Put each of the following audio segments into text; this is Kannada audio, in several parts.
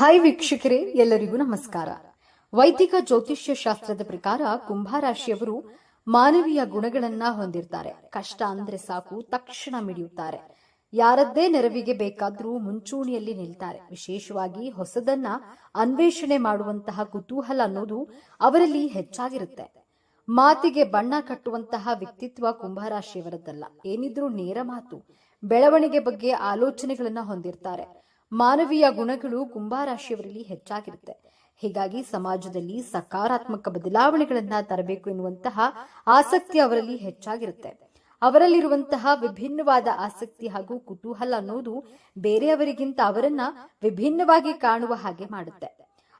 ಹಾಯ್ ವೀಕ್ಷಕರೇ, ಎಲ್ಲರಿಗೂ ನಮಸ್ಕಾರ. ವೈದಿಕ ಜ್ಯೋತಿಷ್ಯ ಶಾಸ್ತ್ರದ ಪ್ರಕಾರ ಕುಂಭರಾಶಿಯವರು ಮಾನವೀಯ ಗುಣಗಳನ್ನ ಹೊಂದಿರ್ತಾರೆ. ಕಷ್ಟ ಅಂದ್ರೆ ಸಾಕು, ತಕ್ಷಣ ಮಿಡಿಯುತ್ತಾರೆ. ಯಾರದ್ದೇ ನೆರವಿಗೆ ಬೇಕಾದ್ರೂ ಮುಂಚೂಣಿಯಲ್ಲಿ ನಿಲ್ತಾರೆ. ವಿಶೇಷವಾಗಿ ಹೊಸದನ್ನ ಅನ್ವೇಷಣೆ ಮಾಡುವಂತಹ ಕುತೂಹಲ ಅನ್ನೋದು ಅವರಲ್ಲಿ ಹೆಚ್ಚಾಗಿರುತ್ತೆ. ಮಾತಿಗೆ ಬಣ್ಣ ಕಟ್ಟುವಂತಹ ವ್ಯಕ್ತಿತ್ವ ಕುಂಭರಾಶಿಯವರದ್ದಲ್ಲ. ಏನಿದ್ರೂ ನೇರ ಮಾತು, ಬೆಳವಣಿಗೆ ಬಗ್ಗೆ ಆಲೋಚನೆಗಳನ್ನ ಹೊಂದಿರ್ತಾರೆ. ಮಾನವೀಯ ಗುಣಗಳು ಕುಂಭಾರಾಶಿಯವರಲ್ಲಿ ಹೆಚ್ಚಾಗಿರುತ್ತೆ. ಹೀಗಾಗಿ ಸಮಾಜದಲ್ಲಿ ಸಕಾರಾತ್ಮಕ ಬದಲಾವಣೆಗಳನ್ನ ತರಬೇಕು ಎನ್ನುವಂತಹ ಆಸಕ್ತಿ ಅವರಲ್ಲಿ ಹೆಚ್ಚಾಗಿರುತ್ತೆ. ಅವರಲ್ಲಿರುವಂತಹ ವಿಭಿನ್ನವಾದ ಆಸಕ್ತಿ ಹಾಗೂ ಕುತೂಹಲ ಅನ್ನೋದು ಬೇರೆಯವರಿಗಿಂತ ಅವರನ್ನ ವಿಭಿನ್ನವಾಗಿ ಕಾಣುವ ಹಾಗೆ ಮಾಡುತ್ತೆ.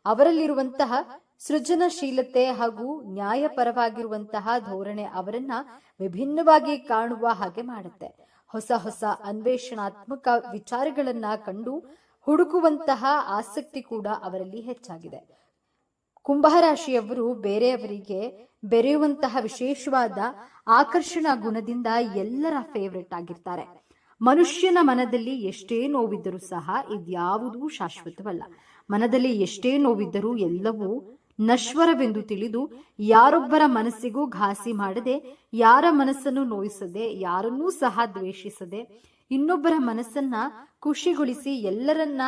ಅವರಲ್ಲಿರುವಂತಹ ಸೃಜನಶೀಲತೆ ಹಾಗೂ ನ್ಯಾಯಪರವಾಗಿರುವಂತಹ ಧೋರಣೆ ಅವರನ್ನ ವಿಭಿನ್ನವಾಗಿ ಕಾಣುವ ಹಾಗೆ ಮಾಡುತ್ತೆ. ಹೊಸ ಹೊಸ ಅನ್ವೇಷಣಾತ್ಮಕ ವಿಚಾರಗಳನ್ನ ಕಂಡು ಹುಡುಕುವಂತಹ ಆಸಕ್ತಿ ಕೂಡ ಅವರಲ್ಲಿ ಹೆಚ್ಚಾಗಿದೆ. ಕುಂಭರಾಶಿಯವರು ಬೇರೆಯವರಿಗೆ ಬೆರೆಯುವಂತಹ ವಿಶೇಷವಾದ ಆಕರ್ಷಣಾ ಗುಣದಿಂದ ಎಲ್ಲರ ಫೇವರೆಟ್ ಆಗಿರ್ತಾರೆ. ಮನುಷ್ಯನ ಮನದಲ್ಲಿ ಎಷ್ಟೇ ನೋವಿದ್ದರೂ ಸಹ ಇದ್ಯಾವುದೂ ಶಾಶ್ವತವಲ್ಲ. ಮನದಲ್ಲಿ ಎಷ್ಟೇ ನೋವಿದ್ದರೂ ಎಲ್ಲವೂ ನಶ್ವರವೆಂದು ತಿಳಿದು ಯಾರೊಬ್ಬರ ಮನಸ್ಸಿಗೂ ಘಾಸಿ ಮಾಡದೆ, ಯಾರ ಮನಸ್ಸನ್ನು ನೋಯಿಸದೆ, ಯಾರನ್ನೂ ಸಹ ದ್ವೇಷಿಸದೆ ಇನ್ನೊಬ್ಬರ ಮನಸ್ಸನ್ನ ಖುಷಿಗೊಳಿಸಿ ಎಲ್ಲರನ್ನ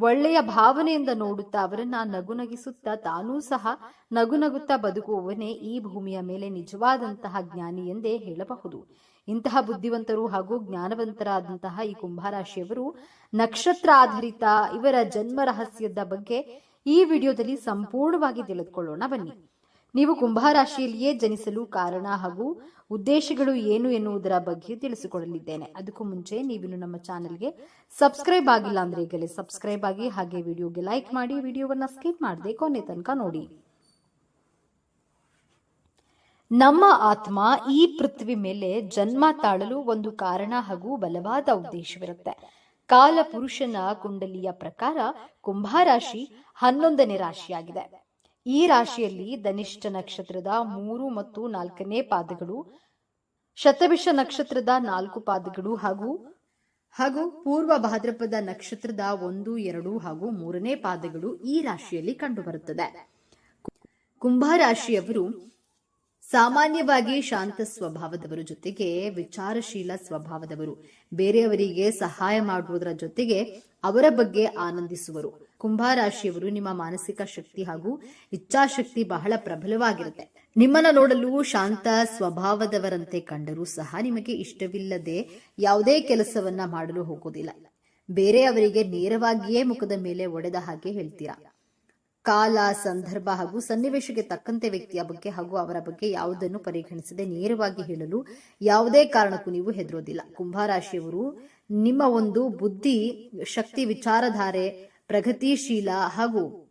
ಒಳ್ಳೆಯ ಭಾವನೆಯಿಂದ ನೋಡುತ್ತಾ ಅವರನ್ನ ನಗುನಗಿಸುತ್ತಾ ತಾನೂ ಸಹ ನಗುನಗುತ್ತಾ ಬದುಕುವವನೇ ಈ ಭೂಮಿಯ ಮೇಲೆ ನಿಜವಾದಂತಹ ಜ್ಞಾನಿ ಎಂದೇ ಹೇಳಬಹುದು. ಇಂತಹ ಬುದ್ಧಿವಂತರು ಹಾಗೂ ಜ್ಞಾನವಂತರಾದಂತಹ ಈ ಕುಂಭರಾಶಿಯವರು ನಕ್ಷತ್ರ ಆಧಾರಿತ ಇವರ ಜನ್ಮ ರಹಸ್ಯದ ಬಗ್ಗೆ ಈ ವಿಡಿಯೋದಲ್ಲಿ ಸಂಪೂರ್ಣವಾಗಿ ತಿಳಿದುಕೊಳ್ಳೋಣ ಬನ್ನಿ. ನೀವು ಕುಂಭರಾಶಿಯಲ್ಲಿಯೇ ಜನಿಸಲು ಕಾರಣ ಹಾಗೂ ಉದ್ದೇಶಗಳು ಏನು ಎನ್ನುವುದರ ಬಗ್ಗೆ ತಿಳಿಸಿಕೊಡಲಿದ್ದೇನೆ. ಅದಕ್ಕೂ ಮುಂಚೆ ನೀವಿನ್ನು ನಮ್ಮ ಚಾನೆಲ್ಗೆ ಸಬ್ಸ್ಕ್ರೈಬ್ ಆಗಿಲ್ಲ ಅಂದ್ರೆ ಈಗಲೇ ಸಬ್ಸ್ಕ್ರೈಬ್ ಆಗಿ ಹಾಗೆ ವಿಡಿಯೋಗೆ ಲೈಕ್ ಮಾಡಿ, ವಿಡಿಯೋವನ್ನ ಸ್ಕಿಪ್ ಮಾಡದೆ ಕೊನೆ ತನಕ ನೋಡಿ. ನಮ್ಮ ಆತ್ಮ ಈ ಪೃಥ್ವಿ ಮೇಲೆ ಜನ್ಮ ತಾಳಲು ಒಂದು ಕಾರಣ ಹಾಗೂ ಬಲವಾದ ಉದ್ದೇಶವಿರುತ್ತೆ. ಕಾಲ ಪುರುಷನ ಕುಂಡಲಿಯ ಪ್ರಕಾರ ಕುಂಭರಾಶಿ ಹನ್ನೊಂದನೇ ರಾಶಿಯಾಗಿದೆ. ಈ ರಾಶಿಯಲ್ಲಿ ಧನಿಷ್ಠ ನಕ್ಷತ್ರದ ಮೂರು ಮತ್ತು ನಾಲ್ಕನೇ ಪಾದಗಳು, ಶತಭಿಷ ನಕ್ಷತ್ರದ ನಾಲ್ಕು ಪಾದಗಳು ಹಾಗೂ ಹಾಗೂ ಪೂರ್ವ ಭಾದ್ರಪದ ನಕ್ಷತ್ರದ ಒಂದು, ಎರಡು ಹಾಗೂ ಮೂರನೇ ಪಾದಗಳು ಈ ರಾಶಿಯಲ್ಲಿ ಕಂಡುಬರುತ್ತದೆ. ಕುಂಭ ರಾಶಿಯವರು ಸಾಮಾನ್ಯವಾಗಿ ಶಾಂತ ಸ್ವಭಾವದವರು ಜೊತೆಗೆ ವಿಚಾರಶೀಲ ಸ್ವಭಾವದವರು. ಬೇರೆಯವರಿಗೆ ಸಹಾಯ ಮಾಡುವುದರ ಜೊತೆಗೆ ಅವರ ಬಗ್ಗೆ ಆನಂದಿಸುವರು. ಕುಂಭರಾಶಿಯವರು ನಿಮ್ಮ ಮಾನಸಿಕ ಶಕ್ತಿ ಹಾಗೂ ಇಚ್ಛಾಶಕ್ತಿ ಬಹಳ ಪ್ರಬಲವಾಗಿರುತ್ತೆ. ನಿಮ್ಮನ್ನ ನೋಡಲು ಶಾಂತ ಸ್ವಭಾವದವರಂತೆ ಕಂಡರೂ ಸಹ ನಿಮಗೆ ಇಷ್ಟವಿಲ್ಲದೆ ಯಾವುದೇ ಕೆಲಸವನ್ನ ಮಾಡಲು ಹೋಗೋದಿಲ್ಲ. ಬೇರೆಯವರಿಗೆ ನೇರವಾಗಿಯೇ ಮುಖದ ಮೇಲೆ ಒಡೆದ ಹಾಗೆ ಹೇಳ್ತೀರಾ? ಕಾಲ, ಸಂದರ್ಭ ಹಾಗೂ ಸನ್ನಿವೇಶಕ್ಕೆ ತಕ್ಕಂತೆ ವ್ಯಕ್ತಿಯ ಬಗ್ಗೆ ಹಾಗೂ ಅವರ ಬಗ್ಗೆ ಯಾವುದನ್ನು ಪರಿಗಣಿಸದೆ ನೇರವಾಗಿ ಹೇಳಲು ಯಾವುದೇ ಕಾರಣಕ್ಕೂ ನೀವು ಹೆದರೋದಿಲ್ಲ. ಕುಂಭರಾಶಿಯವರು ನಿಮ್ಮ ಒಂದು ಬುದ್ಧಿ, ಶಕ್ತಿ, ವಿಚಾರಧಾರೆ ಪ್ರಗತಿಶೀಲ ಹಾಗೂ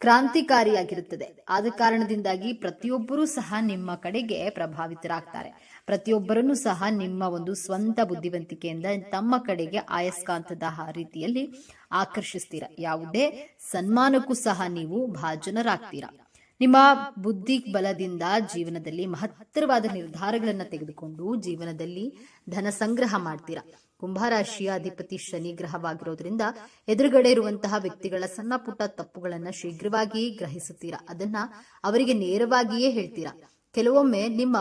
ಕ್ರಾಂತಿಕಾರಿಯಾಗಿರುತ್ತದೆ. ಆದ ಕಾರಣದಿಂದಾಗಿ ಪ್ರತಿಯೊಬ್ಬರೂ ಸಹ ನಿಮ್ಮ ಕಡೆಗೆ ಪ್ರಭಾವಿತರಾಗ್ತಾರೆ. ಪ್ರತಿಯೊಬ್ಬರನ್ನು ಸಹ ನಿಮ್ಮ ಒಂದು ಸ್ವಂತ ಬುದ್ಧಿವಂತಿಕೆಯಿಂದ ತಮ್ಮ ಕಡೆಗೆ ಆಯಸ್ಕಾಂತದ ರೀತಿಯಲ್ಲಿ ಆಕರ್ಷಿಸ್ತೀರ. ಯಾವುದೇ ಸನ್ಮಾನಕ್ಕೂ ಸಹ ನೀವು ಭಾಜನರಾಗ್ತೀರಾ. ನಿಮ್ಮ ಬುದ್ಧಿ ಬಲದಿಂದ ಜೀವನದಲ್ಲಿ ಮಹತ್ತರವಾದ ನಿರ್ಧಾರಗಳನ್ನು ತೆಗೆದುಕೊಂಡು ಜೀವನದಲ್ಲಿ ಧನ ಸಂಗ್ರಹ ಮಾಡ್ತೀರಾ. ಕುಂಭರಾಶಿಯ ಅಧಿಪತಿ ಶನಿ ಗ್ರಹವಾಗಿರೋದ್ರಿಂದ ಎದುರುಗಡೆ ಇರುವಂತಹ ವ್ಯಕ್ತಿಗಳ ಸಣ್ಣ ಪುಟ್ಟ ತಪ್ಪುಗಳನ್ನ ಶೀಘ್ರವಾಗಿ ಗ್ರಹಿಸುತ್ತೀರಾ. ಅದನ್ನ ಅವರಿಗೆ ನೇರವಾಗಿಯೇ ಹೇಳ್ತೀರಾ. ಕೆಲವೊಮ್ಮೆ ನಿಮ್ಮ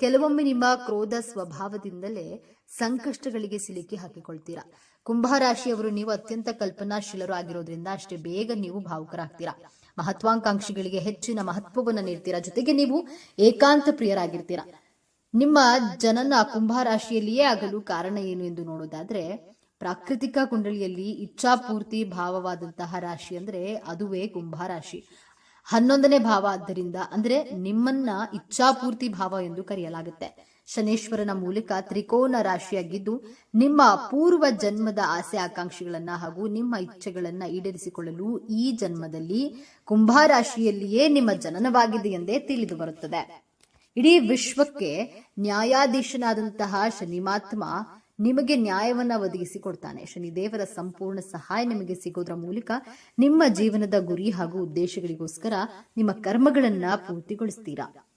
ಕೆಲವೊಮ್ಮೆ ನಿಮ್ಮ ಕ್ರೋಧ ಸ್ವಭಾವದಿಂದಲೇ ಸಂಕಷ್ಟಗಳಿಗೆ ಸಿಲುಕಿ ಹಾಕಿಕೊಳ್ತೀರಾ. ಕುಂಭರಾಶಿಯವರು ನೀವು ಅತ್ಯಂತ ಕಲ್ಪನಾಶೀಲರು ಆಗಿರೋದ್ರಿಂದ ಅಷ್ಟೇ ಬೇಗ ನೀವು ಭಾವುಕರಾಗ್ತೀರಾ. ಮಹತ್ವಾಕಾಂಕ್ಷಿಗಳಿಗೆ ಹೆಚ್ಚಿನ ಮಹತ್ವವನ್ನು ನೀಡ್ತೀರಾ? ಜೊತೆಗೆ ನೀವು ಏಕಾಂತ ಪ್ರಿಯರಾಗಿರ್ತೀರಾ. ನಿಮ್ಮ ಜನನ ಕುಂಭರಾಶಿಯಲ್ಲಿಯೇ ಆಗಲು ಕಾರಣ ಏನು ಎಂದು ನೋಡೋದಾದ್ರೆ, ಪ್ರಾಕೃತಿಕ ಕುಂಡಲಿಯಲ್ಲಿ ಇಚ್ಛಾಪೂರ್ತಿ ಭಾವವಾದಂತಹ ರಾಶಿ ಅಂದ್ರೆ ಅದುವೇ ಕುಂಭರಾಶಿ. ಹನ್ನೊಂದನೇ ಭಾವ ಆದ್ದರಿಂದ ಅಂದ್ರೆ ನಿಮ್ಮನ್ನ ಇಚ್ಛಾಪೂರ್ತಿ ಭಾವ ಎಂದು ಕರೆಯಲಾಗುತ್ತೆ. ಶನೇಶ್ವರನ ಮೂಲಕ ತ್ರಿಕೋನ ರಾಶಿಯಾಗಿದ್ದು, ನಿಮ್ಮ ಪೂರ್ವ ಜನ್ಮದ ಆಸೆ ಆಕಾಂಕ್ಷೆಗಳನ್ನ ಹಾಗೂ ನಿಮ್ಮ ಇಚ್ಛೆಗಳನ್ನ ಈಡೇರಿಸಿಕೊಳ್ಳಲು ಈ ಜನ್ಮದಲ್ಲಿ ಕುಂಭ ರಾಶಿಯಲ್ಲಿಯೇ ನಿಮ್ಮ ಜನನವಾಗಿದೆ ಎಂದೇ ತಿಳಿದು ಬರುತ್ತದೆ. ಇಡೀ ವಿಶ್ವಕ್ಕೆ ನ್ಯಾಯಾಧೀಶನಾದಂತಹ ಶನಿಮಾತ್ಮ ನಿಮಗೆ ನ್ಯಾಯವನ್ನ ಒದಗಿಸಿಕೊಡ್ತಾನೆ. ಶನಿದೇವರ ಸಂಪೂರ್ಣ ಸಹಾಯ ನಿಮಗೆ ಸಿಗೋದ್ರ ಮೂಲಕ ನಿಮ್ಮ ಜೀವನದ ಗುರಿ ಹಾಗೂ ಉದ್ದೇಶಗಳಿಗೋಸ್ಕರ ನಿಮ್ಮ ಕರ್ಮಗಳನ್ನ ಪೂರ್ತಿಗೊಳಿಸ್ತೀರಾ?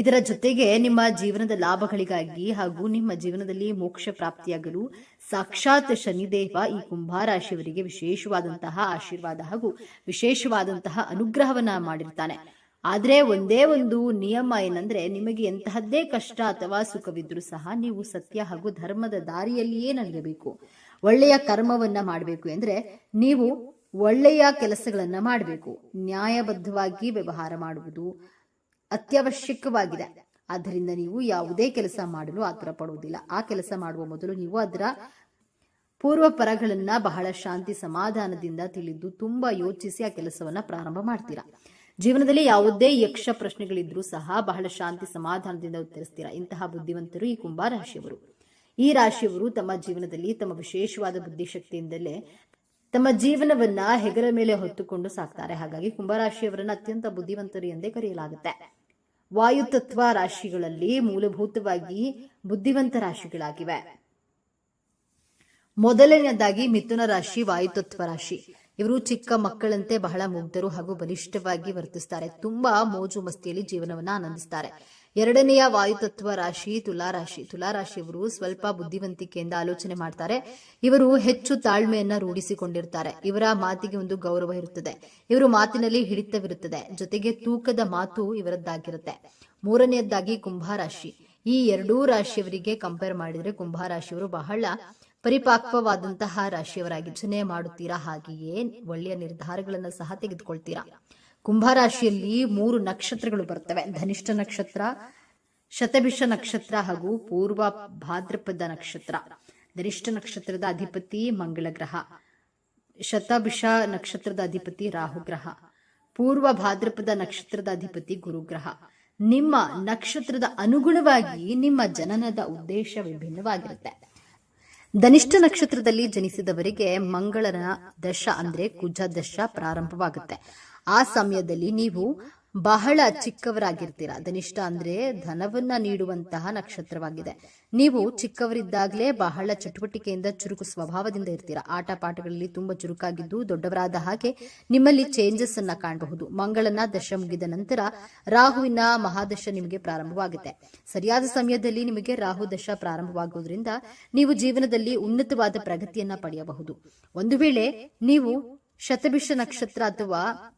ಇದರ ಜೊತೆಗೆ ನಿಮ್ಮ ಜೀವನದ ಲಾಭಗಳಿಗಾಗಿ ಹಾಗೂ ನಿಮ್ಮ ಜೀವನದಲ್ಲಿ ಮೋಕ್ಷ ಪ್ರಾಪ್ತಿಯಾಗಲು ಸಾಕ್ಷಾತ್ ಶನಿದೇವ ಈ ಕುಂಭಾರಾಶಿಯವರಿಗೆ ವಿಶೇಷವಾದಂತಹ ಆಶೀರ್ವಾದ ಹಾಗೂ ವಿಶೇಷವಾದಂತಹ ಅನುಗ್ರಹವನ್ನ ಮಾಡಿರ್ತಾನೆ. ಆದ್ರೆ ಒಂದೇ ಒಂದು ನಿಯಮ ಏನಂದ್ರೆ ನಿಮಗೆ ಎಂತಹದ್ದೇ ಕಷ್ಟ ಅಥವಾ ಸುಖವಿದ್ರೂ ಸಹ ನೀವು ಸತ್ಯ ಹಾಗೂ ಧರ್ಮದ ದಾರಿಯಲ್ಲಿಯೇ ನಡೆಯಬೇಕು. ಒಳ್ಳೆಯ ಕರ್ಮವನ್ನ ಮಾಡಬೇಕು ಅಂದ್ರೆ ನೀವು ಒಳ್ಳೆಯ ಕೆಲಸಗಳನ್ನ ಮಾಡಬೇಕು. ನ್ಯಾಯಬದ್ಧವಾಗಿ ವ್ಯವಹಾರ ಮಾಡುವುದು ಅತ್ಯವಶ್ಯಕವಾಗಿದೆ. ಆದ್ದರಿಂದ ನೀವು ಯಾವುದೇ ಕೆಲಸ ಮಾಡಲು ಆತುರ ಪಡುವುದಿಲ್ಲ ಆ ಕೆಲಸ ಮಾಡುವ ಮೊದಲು ನೀವು ಅದರ ಪೂರ್ವ ಪರಗಳನ್ನ ಬಹಳ ಶಾಂತಿ ಸಮಾಧಾನದಿಂದ ತಿಳಿದು ತುಂಬಾ ಯೋಚಿಸಿ ಆ ಕೆಲಸವನ್ನ ಪ್ರಾರಂಭ ಮಾಡ್ತೀರಾ? ಜೀವನದಲ್ಲಿ ಯಾವುದೇ ಯಕ್ಷ ಪ್ರಶ್ನೆಗಳಿದ್ರೂ ಸಹ ಬಹಳ ಶಾಂತಿ ಸಮಾಧಾನದಿಂದ ಉತ್ತರಿಸ್ತೀರಾ? ಇಂತಹ ಬುದ್ಧಿವಂತರು ಈ ಕುಂಭ ರಾಶಿಯವರು. ಈ ರಾಶಿಯವರು ತಮ್ಮ ಜೀವನದಲ್ಲಿ ತಮ್ಮ ವಿಶೇಷವಾದ ಬುದ್ಧಿಶಕ್ತಿಯಿಂದಲೇ ತಮ್ಮ ಜೀವನವನ್ನ ಹೆಗರ ಮೇಲೆ ಹೊತ್ತುಕೊಂಡು ಸಾಕ್ತಾರೆ. ಹಾಗಾಗಿ ಕುಂಭರಾಶಿಯವರನ್ನ ಅತ್ಯಂತ ಬುದ್ಧಿವಂತರು ಎಂದೇ ಕರೆಯಲಾಗುತ್ತೆ. ವಾಯುತತ್ವ ರಾಶಿಗಳಲ್ಲಿ ಮೂಲಭೂತವಾಗಿ ಬುದ್ಧಿವಂತ ರಾಶಿಗಳಾಗಿವೆ. ಮೊದಲನೆಯದಾಗಿ ಮಿಥುನ ರಾಶಿ, ವಾಯುತತ್ವ ರಾಶಿ. ಇವರು ಚಿಕ್ಕ ಮಕ್ಕಳಂತೆ ಬಹಳ ಮುಗ್ಧರು ಹಾಗೂ ಬಲಿಷ್ಠವಾಗಿ ವರ್ತಿಸ್ತಾರೆ. ತುಂಬಾ ಮೋಜು ಮಸ್ತಿಯಲ್ಲಿ ಜೀವನವನ್ನ ಆನಂದಿಸ್ತಾರೆ. ಎರಡನೆಯ ವಾಯುತತ್ವ ರಾಶಿ ತುಲಾರಾಶಿ. ರಾಶಿ ತುಲಾ ರಾಶಿಯವರು ಸ್ವಲ್ಪ ಬುದ್ಧಿವಂತಿಕೆಯಿಂದ ಆಲೋಚನೆ ಮಾಡ್ತಾರೆ. ಇವರು ಹೆಚ್ಚು ತಾಳ್ಮೆಯನ್ನ ರೂಢಿಸಿಕೊಂಡಿರ್ತಾರೆ. ಇವರ ಮಾತಿಗೆ ಒಂದು ಗೌರವ ಇರುತ್ತದೆ. ಇವರು ಮಾತಿನಲ್ಲಿ ಹಿಡಿತವಿರುತ್ತದೆ. ಜೊತೆಗೆ ತೂಕದ ಮಾತು ಇವರದ್ದಾಗಿರುತ್ತೆ. ಮೂರನೆಯದಾಗಿ ಕುಂಭಾರಾಶಿ. ಈ ಎರಡೂ ರಾಶಿಯವರಿಗೆ ಕಂಪೇರ್ ಮಾಡಿದ್ರೆ ಕುಂಭಾರಾಶಿಯವರು ಬಹಳ ಪರಿಪಾಕ್ವವಾದಂತಹ ರಾಶಿಯವರಾಗಿ ಯೋಚನೆ ಮಾಡುತ್ತೀರಾ? ಹಾಗೆಯೇ ಒಳ್ಳೆಯ ನಿರ್ಧಾರಗಳನ್ನು ಸಹ ತೆಗೆದುಕೊಳ್ತೀರಾ? ಕುಂಭರಾಶಿಯಲ್ಲಿ ಮೂರು ನಕ್ಷತ್ರಗಳು ಬರ್ತವೆ. ಧನಿಷ್ಠ ನಕ್ಷತ್ರ, ಶತಭಿಷ ನಕ್ಷತ್ರ ಹಾಗೂ ಪೂರ್ವ ಭಾದ್ರಪದ ನಕ್ಷತ್ರ. ಧನಿಷ್ಠ ನಕ್ಷತ್ರದ ಅಧಿಪತಿ ಮಂಗಳ ಗ್ರಹ. ಶತಭಿಷ ನಕ್ಷತ್ರದ ಅಧಿಪತಿ ರಾಹು ಗ್ರಹ. ಪೂರ್ವ ಭಾದ್ರಪದ ನಕ್ಷತ್ರದ ಅಧಿಪತಿ ಗುರುಗ್ರಹ ನಿಮ್ಮ ನಕ್ಷತ್ರದ ಅನುಗುಣವಾಗಿ ನಿಮ್ಮ ಜನನದ ಉದ್ದೇಶ ವಿಭಿನ್ನವಾಗಿರುತ್ತೆ. ಧನಿಷ್ಠ ನಕ್ಷತ್ರದಲ್ಲಿ ಜನಿಸಿದವರಿಗೆ ಮಂಗಳನ ದಶ ಅಂದ್ರೆ ಕುಜ ದಶ ಪ್ರಾರಂಭವಾಗುತ್ತೆ. ಆ ಸಮಯದಲ್ಲಿ ನೀವು ಬಹಳ ಚಿಕ್ಕವರಾಗಿರ್ತೀರ. ಧನಿಷ್ಠ ಅಂದ್ರೆ ಧನವನ್ನ ನೀಡುವಂತಹ ನಕ್ಷತ್ರವಾಗಿದೆ. ನೀವು ಚಿಕ್ಕವರಿದ್ದಾಗಲೇ ಬಹಳ ಚಟುವಟಿಕೆಯಿಂದ ಚುರುಕು ಸ್ವಭಾವದಿಂದ ಇರ್ತೀರಾ. ಆಟ ಪಾಠಗಳಲ್ಲಿ ತುಂಬಾ ಚುರುಕಾಗಿದ್ದು ದೊಡ್ಡವರಾದ ಹಾಗೆ ನಿಮ್ಮಲ್ಲಿ ಚೇಂಜಸ್ ಅನ್ನ ಕಾಣಬಹುದು. ಮಂಗಳನ ದಶ ಮುಗಿದ ನಂತರ ರಾಹುವಿನ ಮಹಾದಶ ನಿಮಗೆ ಪ್ರಾರಂಭವಾಗುತ್ತೆ. ಸರಿಯಾದ ಸಮಯದಲ್ಲಿ ನಿಮಗೆ ರಾಹು ದಶ ಪ್ರಾರಂಭವಾಗುವುದರಿಂದ ನೀವು ಜೀವನದಲ್ಲಿ ಉನ್ನತವಾದ ಪ್ರಗತಿಯನ್ನ ಪಡೆಯಬಹುದು. ಒಂದು ವೇಳೆ ನೀವು ಶತಭಿಷ ನಕ್ಷತ್ರ ಅಥವಾ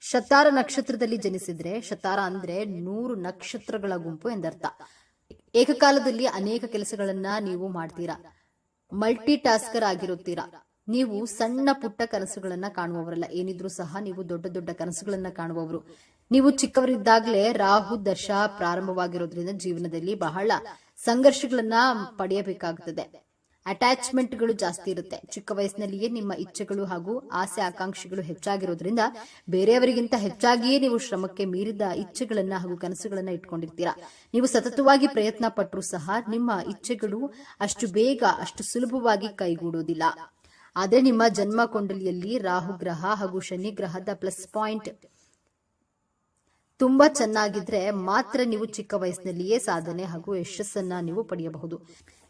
ಶತಾರ ನಕ್ಷತ್ರದಲ್ಲಿ ಜನಿಸಿದ್ರೆ, ಶತಾರ ಅಂದ್ರೆ ನೂರು ನಕ್ಷತ್ರಗಳ ಗುಂಪು ಎಂದರ್ಥ. ಏಕಕಾಲದಲ್ಲಿ ಅನೇಕ ಕೆಲಸಗಳನ್ನ ನೀವು ಮಾಡ್ತೀರಾ? ಮಲ್ಟಿ ಟಾಸ್ಕರ್ ಆಗಿರುತ್ತೀರಾ? ನೀವು ಸಣ್ಣ ಪುಟ್ಟ ಕನಸುಗಳನ್ನ ಕಾಣುವವರಲ್ಲ. ಏನಿದ್ರು ಸಹ ನೀವು ದೊಡ್ಡ ದೊಡ್ಡ ಕನಸುಗಳನ್ನ ಕಾಣುವವರು. ನೀವು ಚಿಕ್ಕವರಿದ್ದಾಗಲೇ ರಾಹು ದಶ ಪ್ರಾರಂಭವಾಗಿರೋದ್ರಿಂದ ಜೀವನದಲ್ಲಿ ಬಹಳ ಸಂಘರ್ಷಗಳನ್ನ ಪಡೆಯಬೇಕಾಗುತ್ತದೆ ಅಟ್ಯಾಚ್ಮೆಂಟ್ಗಳು ಜಾಸ್ತಿ ಇರುತ್ತೆ. ಚಿಕ್ಕ ವಯಸ್ಸಿನಲ್ಲಿಯೇ ನಿಮ್ಮ ಇಚ್ಛೆಗಳು ಹಾಗೂ ಆಸೆ ಆಕಾಂಕ್ಷೆಗಳು ಹೆಚ್ಚಾಗಿರೋದ್ರಿಂದ ಬೇರೆಯವರಿಗಿಂತ ಹೆಚ್ಚಾಗಿಯೇ ನೀವು ಶ್ರಮಕ್ಕೆ ಮೀರಿದ ಇಚ್ಛೆಗಳನ್ನ ಹಾಗೂ ಕನಸುಗಳನ್ನ ಇಟ್ಕೊಂಡಿರ್ತೀರಾ. ನೀವು ಸತತವಾಗಿ ಪ್ರಯತ್ನ ಪಟ್ಟರೂ ಸಹ ನಿಮ್ಮ ಇಚ್ಛೆಗಳು ಅಷ್ಟು ಬೇಗ, ಅಷ್ಟು ಸುಲಭವಾಗಿ ಕೈಗೂಡೋದಿಲ್ಲ. ಆದರೆ ನಿಮ್ಮ ಜನ್ಮ ಕೊಂಡಲಿಯಲ್ಲಿ ರಾಹು ಗ್ರಹ ಹಾಗೂ ಶನಿ ಗ್ರಹದ ಪ್ಲಸ್ ಪಾಯಿಂಟ್ ತುಂಬಾ ಚೆನ್ನಾಗಿದ್ರೆ ಮಾತ್ರ ನೀವು ಚಿಕ್ಕ ವಯಸ್ಸಿನಲ್ಲಿಯೇ ಸಾಧನೆ ಹಾಗೂ ಯಶಸ್ಸನ್ನ ನೀವು ಪಡೆಯಬಹುದು.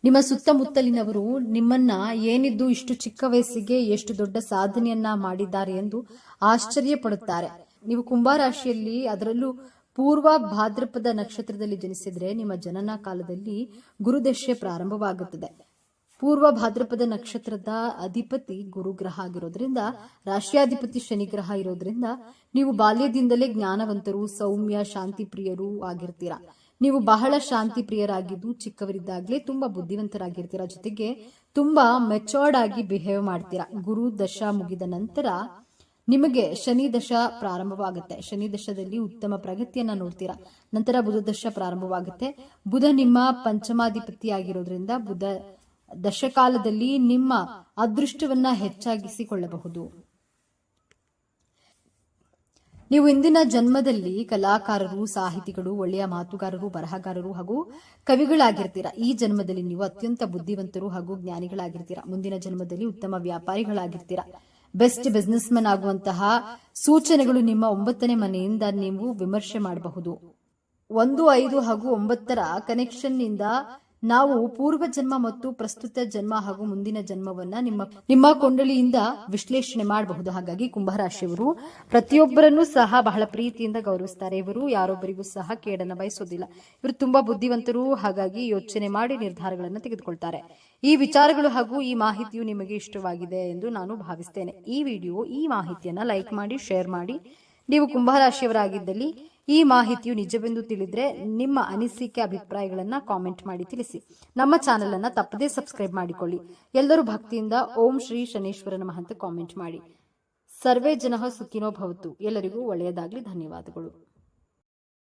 ನಿಮ್ಮ ಸುತ್ತಮುತ್ತಲಿನವರು ನಿಮ್ಮನ್ನ ಏನಿದ್ದು ಇಷ್ಟು ಚಿಕ್ಕ ವಯಸ್ಸಿಗೆ ಎಷ್ಟು ದೊಡ್ಡ ಸಾಧನೆಯನ್ನ ಮಾಡಿದ್ದಾರೆ ಎಂದು ಆಶ್ಚರ್ಯ ಪಡುತ್ತಾರೆ. ನೀವು ಕುಂಭರಾಶಿಯಲ್ಲಿ ಅದರಲ್ಲೂ ಪೂರ್ವ ಭಾದ್ರಪದ ನಕ್ಷತ್ರದಲ್ಲಿ ಜನಿಸಿದ್ರೆ ನಿಮ್ಮ ಜನನ ಕಾಲದಲ್ಲಿ ಗುರುದಶೆ ಪ್ರಾರಂಭವಾಗುತ್ತದೆ. ಪೂರ್ವ ಭಾದ್ರಪದ ನಕ್ಷತ್ರದ ಅಧಿಪತಿ ಗುರುಗ್ರಹ ಆಗಿರೋದ್ರಿಂದ, ರಾಷ್ಟ್ರಾಧಿಪತಿ ಶನಿಗ್ರಹ ಇರೋದ್ರಿಂದ ನೀವು ಬಾಲ್ಯದಿಂದಲೇ ಜ್ಞಾನವಂತರು, ಸೌಮ್ಯ, ಶಾಂತಿ ಪ್ರಿಯರು ಆಗಿರ್ತೀರಾ? ನೀವು ಬಹಳ ಶಾಂತಿ ಪ್ರಿಯರಾಗಿದ್ದು, ಚಿಕ್ಕವರಿದ್ದಾಗಲೇ ತುಂಬಾ ಬುದ್ಧಿವಂತರಾಗಿರ್ತೀರಾ? ಜೊತೆಗೆ ತುಂಬಾ ಮೆಚೋರ್ಡ್ ಆಗಿ ಬಿಹೇವ್ ಮಾಡ್ತೀರಾ? ಗುರು ದಶ ಮುಗಿದ ನಂತರ ನಿಮಗೆ ಶನಿ ದಶ ಪ್ರಾರಂಭವಾಗುತ್ತೆ. ಶನಿ ದಶದಲ್ಲಿ ಉತ್ತಮ ಪ್ರಗತಿಯನ್ನ ನೋಡ್ತೀರಾ? ನಂತರ ಬುಧ ದಶ ಪ್ರಾರಂಭವಾಗುತ್ತೆ. ಬುಧ ನಿಮ್ಮ ಪಂಚಮಾಧಿಪತಿ ಆಗಿರೋದ್ರಿಂದ ಬುಧ ದಶಕಾಲದಲ್ಲಿ ನಿಮ್ಮ ಅದೃಷ್ಟವನ್ನ ಹೆಚ್ಚಾಗಿಸಿಕೊಳ್ಳಬಹುದು. ನೀವು ಇಂದಿನ ಜನ್ಮದಲ್ಲಿ ಕಲಾಕಾರರು, ಸಾಹಿತಿಗಳು, ಒಳ್ಳೆಯ ಮಾತುಗಾರರು, ಬರಹಗಾರರು ಹಾಗೂ ಕವಿಗಳಾಗಿರ್ತೀರಾ? ಈ ಜನ್ಮದಲ್ಲಿ ನೀವು ಅತ್ಯಂತ ಬುದ್ಧಿವಂತರು ಹಾಗೂ ಜ್ಞಾನಿಗಳಾಗಿರ್ತೀರಾ? ಮುಂದಿನ ಜನ್ಮದಲ್ಲಿ ಉತ್ತಮ ವ್ಯಾಪಾರಿಗಳಾಗಿರ್ತೀರಾ? ಬೆಸ್ಟ್ ಬಿಸ್ನೆಸ್ ಮನ್ ಆಗುವಂತಹ ಸೂಚನೆಗಳು ನಿಮ್ಮ ಒಂಬತ್ತನೇ ಮನೆಯಿಂದ ನೀವು ವಿಮರ್ಶೆ ಮಾಡಬಹುದು. ಒಂದು, ಐದು ಹಾಗೂ ಒಂಬತ್ತರ ಕನೆಕ್ಷನ್ನಿಂದ ನಾವು ಪೂರ್ವ ಜನ್ಮ ಮತ್ತು ಪ್ರಸ್ತುತ ಜನ್ಮ ಹಾಗೂ ಮುಂದಿನ ಜನ್ಮವನ್ನ ನಿಮ್ಮ ನಿಮ್ಮ ಕೊಂಡಲಿಯಿಂದ ವಿಶ್ಲೇಷಣೆ ಮಾಡಬಹುದು. ಹಾಗಾಗಿ ಕುಂಭರಾಶಿಯವರು ಪ್ರತಿಯೊಬ್ಬರನ್ನು ಸಹ ಬಹಳ ಪ್ರೀತಿಯಿಂದ ಗೌರವಿಸ್ತಾರೆ. ಇವರು ಯಾರೊಬ್ಬರಿಗೂ ಸಹ ಕೇಡನ್ನ ಬಯಸೋದಿಲ್ಲ. ಇವರು ತುಂಬಾ ಬುದ್ಧಿವಂತರು, ಹಾಗಾಗಿ ಯೋಚನೆ ಮಾಡಿ ನಿರ್ಧಾರಗಳನ್ನು ತೆಗೆದುಕೊಳ್ತಾರೆ. ಈ ವಿಚಾರಗಳು ಹಾಗೂ ಈ ಮಾಹಿತಿಯು ನಿಮಗೆ ಇಷ್ಟವಾಗಿದೆ ಎಂದು ನಾನು ಭಾವಿಸ್ತೇನೆ. ಈ ವಿಡಿಯೋ, ಈ ಮಾಹಿತಿಯನ್ನ ಲೈಕ್ ಮಾಡಿ, ಶೇರ್ ಮಾಡಿ. ನೀವು ಕುಂಭರಾಶಿಯವರಾಗಿದ್ದಲ್ಲಿ ಈ ಮಾಹಿತಿಯು ನಿಜವೆಂದು ತಿಳಿದ್ರೆ ನಿಮ್ಮ ಅನಿಸಿಕೆ ಅಭಿಪ್ರಾಯಗಳನ್ನ ಕಾಮೆಂಟ್ ಮಾಡಿ ತಿಳಿಸಿ. ನಮ್ಮ ಚಾನೆಲ್ ಅನ್ನ ತಪ್ಪದೇ ಸಬ್ಸ್ಕ್ರೈಬ್ ಮಾಡಿಕೊಳ್ಳಿ. ಎಲ್ಲರೂ ಭಕ್ತಿಯಿಂದ ಓಂ ಶ್ರೀ ಶನೇಶ್ವರ ನಮಃ ಅಂತ ಕಾಮೆಂಟ್ ಮಾಡಿ. ಸರ್ವೇ ಜನಃ ಸುಖಿನೋ ಭವತು ಎಲ್ಲರಿಗೂ ಒಳ್ಳೆಯದಾಗಲಿ. ಧನ್ಯವಾದಗಳು.